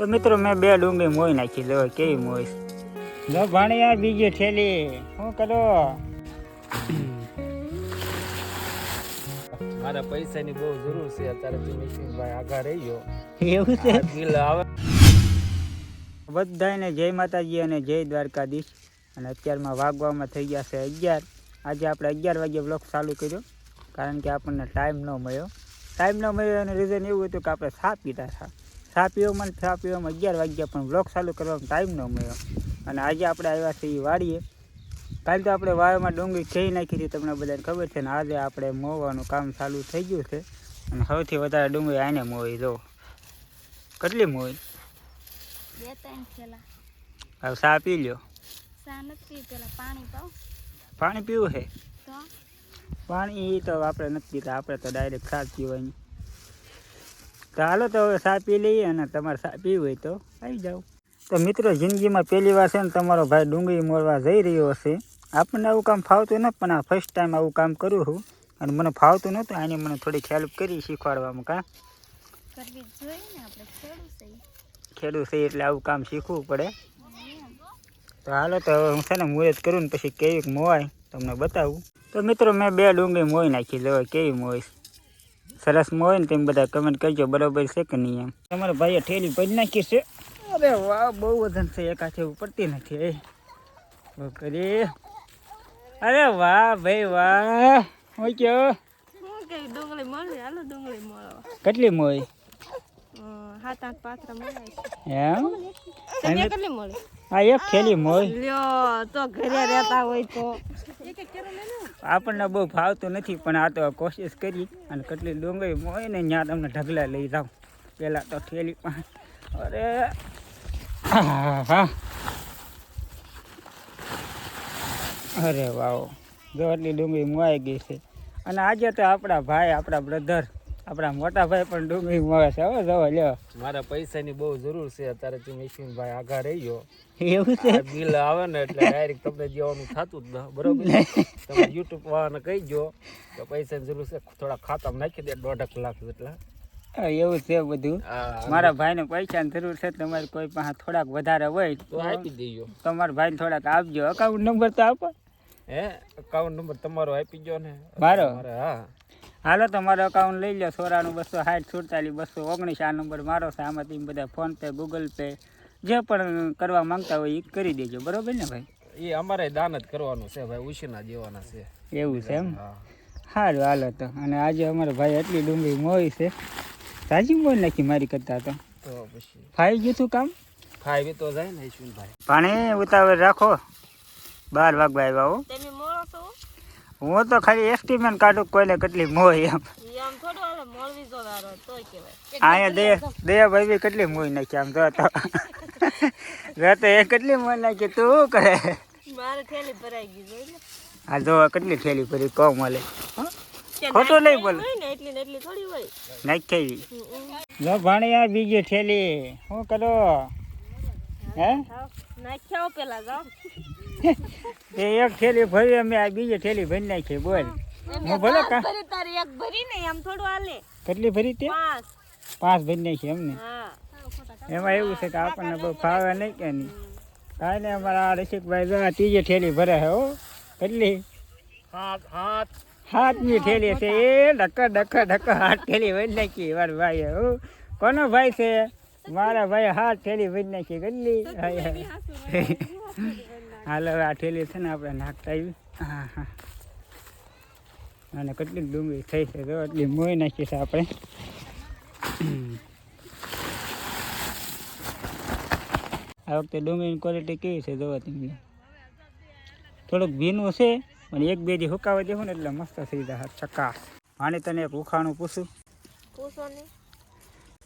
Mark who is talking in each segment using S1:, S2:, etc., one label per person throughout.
S1: તો મિત્રો મેં બે ડુંગળી મોઈ નાખી લો કેવી મોઈ? જો ભાણિયા બીજી ઠેલી શું કરો?
S2: મારા પૈસાની બહુ જરૂર છે. અત્યારે જમીશભાઈ આગા રહી ગયો.
S1: એવું છે?
S2: બિલ આવે.
S1: બધાને જય માતાજી અને જય દ્વારકાધીશ. અને અત્યારમાં વાગવામાં થઈ ગયા છે અગિયાર. આજે આપણે અગિયાર વાગે બ્લોગ ચાલુ કર્યો. કારણ કે આપણને ટાઈમ ન મળ્યો. ટાઈમ ન મળ્યો એનું રીઝન એવું હતું કે આપણે સાપ પીતા હતા. પીવામાં મને સા પીવામાં અગિયાર વાગ્યા પણ બ્લોક ચાલુ કરવામાં ટાઈમ ન મળ્યો. અને આજે આપણે આવ્યા છીએ વાડીએ. કાલે તો આપણે વાળમાં ડુંગળી ખેઈ નાખી હતી તમને બધાને ખબર છે. ને આજે આપણે મોવાનું કામ ચાલુ થઈ ગયું છે. અને સૌથી વધારે ડુંગળી આને મોવી દો કેટલી મોવી હવે સા પી લ્યો.
S3: પાણી
S1: પાણી પીવું છે? પાણી તો આપણે નથી પીતા. આપણે તો ડાયરેક્ટ સા પીવાની તો હાલો તો હવે સા પી લઈએ અને તમારે સા પીવી હોય તો આવી જાઓ. તો મિત્રો જિંદગીમાં પહેલી વાર છે ને તમારો ભાઈ ડુંગળી મોરવા જઈ રહ્યો હશે. આપણને આવું કામ ફાવતું નથી પણ આ ફર્સ્ટ ટાઈમ આવું કામ કરું હું અને મને ફાવતું નહોતું આને મને થોડીક હેલ્પ કરી શીખવાડવામાં કાં.
S3: ખેડૂત છે
S1: એટલે આવું કામ શીખવું પડે. તો હાલો તો હવે હું છે ને મુહૂર્ત કરું ને પછી કેવી મોવાય તમને બતાવું. તો મિત્રો મેં બે ડુંગળી મોઈ નાખી લેવાય કેવી મોઈ સરસ મોય ને તેમ બધા કમેન્ટ કરજો બરોબર છે કે નહીં એમ? તમારા ભાઈએ ઠેલી પડી નાખી છે? અરે વાહ બહુ વજન છે એક હાથે પડતી નથી એ કરી. અરે વાહ ભાઈ વાહ. હું કયો? કેટલી મોઈ
S3: સાત આઠ પાથરા મળે
S1: એમ?
S3: તમે કેટલી મળી?
S1: આ એક થેલી મોઈ
S3: લ્યો તો ઘરે રહેતા હોય તો.
S1: આપણને બહુ ભાવતું નથી પણ આ તો કોશિશ કરી અને કેટલી ડુંગળી મોય ને ત્યાં તમને ઢગલા લઈ જાઉં. પહેલાં તો ઠેલી પણ. અરે! હા હા અરે વાવ જો એટલી ડુંગળી મોવાઈ ગઈ છે. અને આજે તો આપણા ભાઈ આપણા બ્રધર આપણા મોટા ભાઈ પણ ડુંગળી મળે છે હવે જો લ્યો.
S2: મારા પૈસાની બહુ જરૂર છે અત્યારે જમીશભાઈ આગા રહી ગયો.
S1: એવું છે?
S2: બિલ આવે ને એટલે ડાયરેક્ટ તમને દેવાનું થતું જ ન બરોબર તમે યુટ્યુબ વાળાને કહી દો કે પૈસાની જરૂર છે થોડા ખાતામાં નાખી દે દોઢ લાખ જેટલા.
S1: એવું છે બધું. મારા ભાઈને પૈસાની જરૂર છે તમારે કોઈ પાસે થોડાક વધારે હોય
S2: તો આપી દેજો.
S1: તમારા ભાઈને થોડાક આપજો. અકાઉન્ટ નંબર તો આપો.
S2: હે? અકાઉન્ટ નંબર તમારો આપી દો ને?
S1: મારે
S2: હા.
S1: હાલો તમારો અકાઉન્ટ લઈ લો સોરાનું બસો સાઠ સુડતાલીસ બસો ઓગણીસ આ નંબર મારો છે. આમાંથી બધા ફોન પે ગૂગલ પે જે પણ કરવા માંગતા હોય એ કરી દેજો. બરોબર ને ભાઈ?
S2: એ અમારે દાન જ કરવાનું છે ભાઈ ઉછીના દેવાના છે.
S1: એવું છે એમ? સારું હાલો તો. અને આજે અમારો ભાઈ એટલી ડુંગળી મોઈ છે. સાચી મોઈ નાખી મારી કરતા તો?
S2: પછી.
S1: ફાઈ ગયું તું કામ?
S2: ખાઈ તો જાય ને ભાઈ
S1: પાણી ઉતાવળ રાખો. બાર વાગવા આવ્યા હો. હું તો ખાલી એસ્ટિમેટ કાઢું કોઈને કેટલી મોય એમ. અહીંયા દયા ભાઈ કેટલી મોઈ નાખી આમ જો તો. તો એ કેટલી મોઈ નાખી તું કરે? આ જો કેટલી થેલી પડી કહું મળે ખોટું નહીં બોલે. નાખી. જો ભાણિયા બીજી થેલી શું કરો? હે?
S3: નાખ્યા પેલા જાઓ
S1: તે એક થેલી ભરી અમે આ બીજી થેલી ભરી નાખી બોલ. હું. ભલે કા
S3: ભરી તારી એક ભરી ને આમ થોડું હાલે.
S1: કેટલી ભરી તે?
S3: પાંચ.
S1: પાંચ ભરી નાખી એમને? એમાં એવું છે કે આપણને બહુ ફાવે નહીં કે નહીં. કાંઈ નહીં અમારા રસિકભાઈ જો ત્રીજી થેલી ભરે છે હો. કેટલી?
S2: હાથ હાથ.
S1: હાથની થેલી છે એ ડક્કા ડક્કા ડક્કા હાથ થેલી ભરી નાખી વાર ભાઈ હો. કોનો ભાઈ છે? મારા ભાઈ હાથ થેલી ભરી નાખી કેટલી? હાય હાય. હાલ હવે આ થેલી છે ને આપણે નાખતા આવી હા હા. અને કેટલી ડુંગળી થઈ છે તો એટલી મોઈ નાખી છે આપણે. આ વખતે ડુંગળીની ક્વોલિટી કેવી છે જોવા તમને થોડુંક ભીનું છે પણ એક બે દી હુકાવા દેવું ને એટલે મસ્ત થઈ જાય ચકાસ આને તને એક ઉખાણું પૂછું.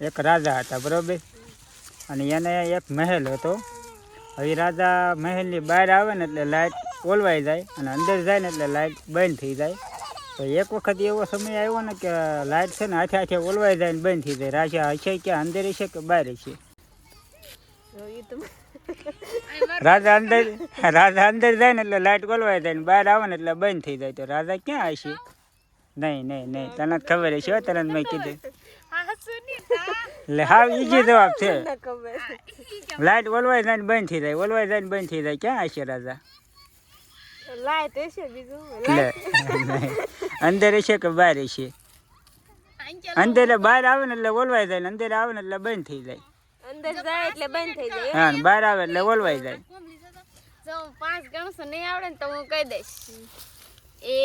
S1: એક રાજા હતા બરોબર? અને એને એક મહેલ હતો. હવે રાજા મહેલની બહાર આવે ને એટલે લાઇટ ઓલવાઈ જાય અને અંદર જાય ને એટલે લાઇટ બંધ થઈ જાય. તો એક વખત એવો સમય આવ્યો ને કે લાઇટ છે ને હાથે હાથે ઓલવાઈ જાય ને બંધ થઈ જાય. રાજા હશે કે અંદર છે કે બહાર છે રાજા અંદર રાજા અંદર જાય ને એટલે લાઇટ ઓલવાઈ જાય ને બહાર આવે ને એટલે બંધ થઈ જાય. તો રાજા ક્યાં હશે? નહીં નહીં નહીં. તને ખબર હશે તને મેં કીધું. એટલે હાવ ઈજી જવાબ છે. લાઈટ ઓલવાઈ જાય બંધ થઈ જાય ઓલવાઈ જાય બંધ થઈ જાય. ક્યાં હશે રાજા?
S3: લાઈટ હશે બીજું
S1: અંદર હશે કે બહાર હશે? અંદર બહાર આવે ને એટલે ઓલવાઈ જાય ને અંદર આવે ને એટલે બંધ થઈ જાય.
S3: અંદર જાય એટલે બંધ થઈ જાય
S1: હા ને બહાર આવે એટલે ઓલવાઈ જાય.
S4: પાંચ ગણસો નહીં આવડે ને તો હું કહી દઈશ. એ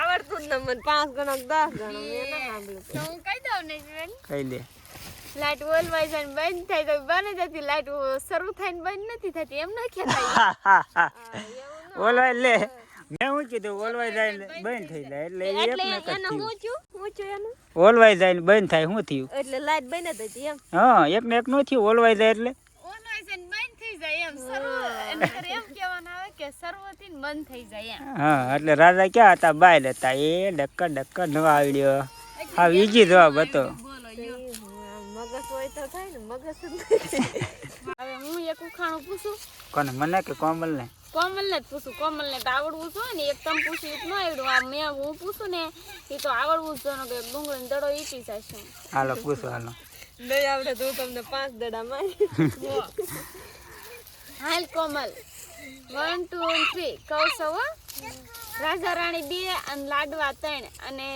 S3: આવડતું જ ન મને. પાંચ ગણો દસ ગણો મેં ના સાંભળ્યું.
S4: તો હું કહી દઉં ને
S1: કહી દે
S4: લાઈટ ઓલવાઈ જાય ને બંધ થાય તો બને જતી. લાઈટ શરૂ થાય ને બંધ નથી થતી. એમ ના કહેતા
S1: ઓલવાઈ લે. મેં શું કીધું ઓલવાઈ જાય ને બંધ થઈ જાય. એટલે એક ને એક થયું
S3: હું છું? હું છું એનું?
S1: ઓલવાઈ જાય ને બંધ થાય શું થયું?
S3: એટલે લાઈટ બંધ જ હતી એમ.
S1: હા એક ને એક નો થયું ઓલવાઈ જાય એટલે.
S4: ઓલવાઈ જાય ને બંધ થઈ જાય એમ. શરૂ એના કરે એમ કહેવાનું આવે કે સર્વથી મન થઈ જાય
S1: હા એટલે રાજા ક્યાં હતા? બાય હતા. એ ડક્કર ડક્કર નવા આવડ્યો. હા ઈજી જવાબ હતો.
S3: મગજ હોય તો થાય ને મગજ
S4: હવે હું એક ઉખાણું પૂછું?
S1: કોને મને કે કોમલ ને
S4: કોમલ ને જ પૂછું. કોમલ ને તો આવડવું જોઈએ ને એક તમ પૂછ્યું ન આવડ્યું. આ મેં હું પૂછું ને એ તો આવડવું જ જોનો કે ડુંગળી દડો ઈટી જાય
S1: હાલો પૂછો હાલો.
S3: નહીં આવડે તો હું તમને પાંચ દડા મારી
S4: હાલ કોમલ. વન ટુ થ્રી કહું છો રાજા રાણી બે અને લાડવા ત્રણ. અને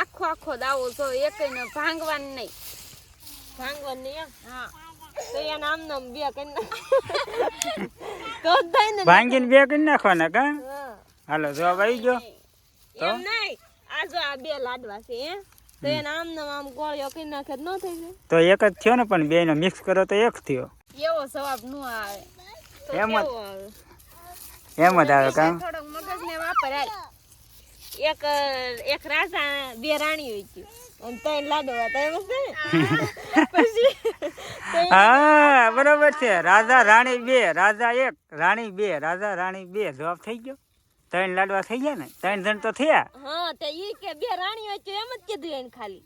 S4: આખો આખો દાવો જો એકને ભાંગવાનું નહીં.
S3: ભાંગવાની એમ?
S4: હા.
S3: તો એના આમ નામ બે કરી નાખ. તો જ થાય ને.
S1: ભાંગીને બે કરી નાખવાના કા?
S3: હા.
S1: હાલો જવાબ આવી ગયો.
S3: એમ નહીં. આ જો આ બે લાડવા છે હે. તો એના આમ નામ આમ ગોળીઓ કરી નાખે તો ન થઈ જાય.
S1: તો એક જ થયો ને પણ બે નો મિક્સ કરો તો એક થયો.
S4: એવો જવાબ ન આવે.
S1: એમ જ. એમ જ આવે કામ.
S4: થોડોક મગજને વાપરાય
S3: એક એક રાજા બે રાણી હોય છે અને ત્રણ એમ જ પછી
S1: હા બરોબર છે. રાજા રાણી બે રાજા એક રાણી બે રાજા રાણી બે. જવાબ થઈ ગયો? ત્રણ લાડવા થઈ ગયા ને? ત્રણ જણ તો થયા.
S3: હા તો ઈ કે બે રાણી હોય છે એમ જ કીધું એને ખાલી.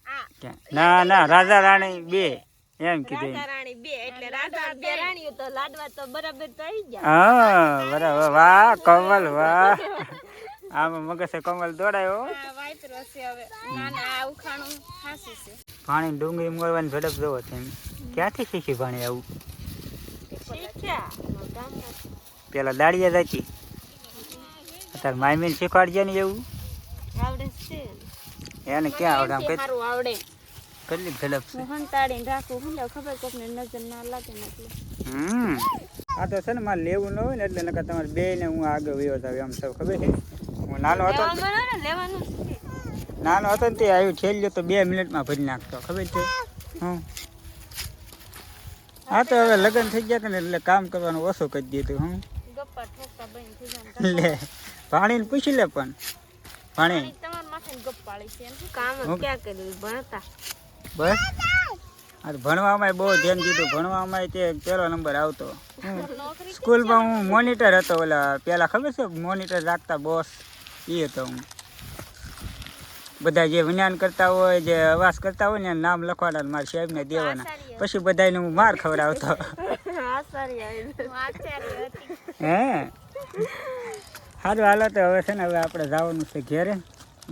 S1: ના ના રાજા રાણી બે. એમ કીધું
S3: રાજા રાણી બે એટલે રાજા બે રાણીઓ તો લાડવા તો બરાબર તો ગયા.
S1: હા બરાબર. વાહ કમલ વાહ. આમાં મગસે કમલ દોડાયો
S4: વાયતરો છે હવે. ના ના ઉખાણું ખાસું છે.
S1: પાણી ડુંગળી મળવાની ઝડપ જોવો તમે ક્યાંથી શીખી પાણી આવું? પેલા દાડિયા જાતી અત્યારે માયમીન શીખવાડજે ને એવું.
S3: આવડે છે.
S1: એને ક્યાં આવડે આમ
S4: આવડે.
S1: કેટલી ઝડપ છે?
S4: હું હંતાડીને રાખું. હું લેવ ખબર કોકને નજર ના લાગે ને એટલે.
S1: હમ. આ તો છે ને મારે લેવું ન હોય ને એટલે નકર તમારે બે ને હું આગળ વયો જાવ એમ સૌ ખબર છે? હું નાનો હતો નાનો હતો ને તે આવ્યું છેલ્લો તો બે મિનિટમાં ભરી નાખતો ખબર છે? હમ. હા તો હવે લગ્ન થઈ ગયા કે ને એટલે કામ કરવાનું ઓછું કરી દીધું હું લે પાણીને પૂછી લે પણ. પાણી
S4: તમારા માથે ગપ્પાળી છે એમ.
S3: કામ ક્યાં કર્યું? ભણતા?
S1: બસ? આ તો ભણવામાં બહુ ધ્યાન દીધું. ભણવામાં તે પહેલો નંબર આવતો. હું સ્કૂલમાં હું મોનિટર હતો ઓલા પહેલાં ખબર છે? મોનિટર રાખતા બોસ એ હતો હું. બધા જે વિજ્ઞાન કરતા હોય જે અવાસ કરતા હોય ને એના નામ લખવાના મારા સાહેબને દેવાના. પછી બધાને હું માર ખવડાવતો. હે? સારું હાલો તો હવે છે ને હવે આપણે જવાનું છે ઘેરે.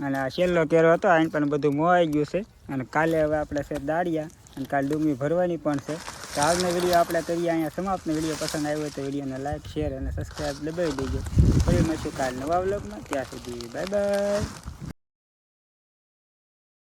S1: અને આ છેલ્લો કેરો હતો આને પણ બધું મોવાઈ ગયું છે. અને કાલે હવે આપણે છે દાળિયા, અને કાલે ડુંગળી ભરવાની પણ છે. તો આજનો વીડિયો આપણે કરીએ, અહીંયા સમાપ્ત વીડિયો પસંદ આવ્યો તો વિડીયોને લાઈક, શેર અને સબસ્ક્રાઈબ દબાવી દેજો. ફરી મળશું કાલ નવા વ્લોગમાં. ત્યાં સુધી બાય બાય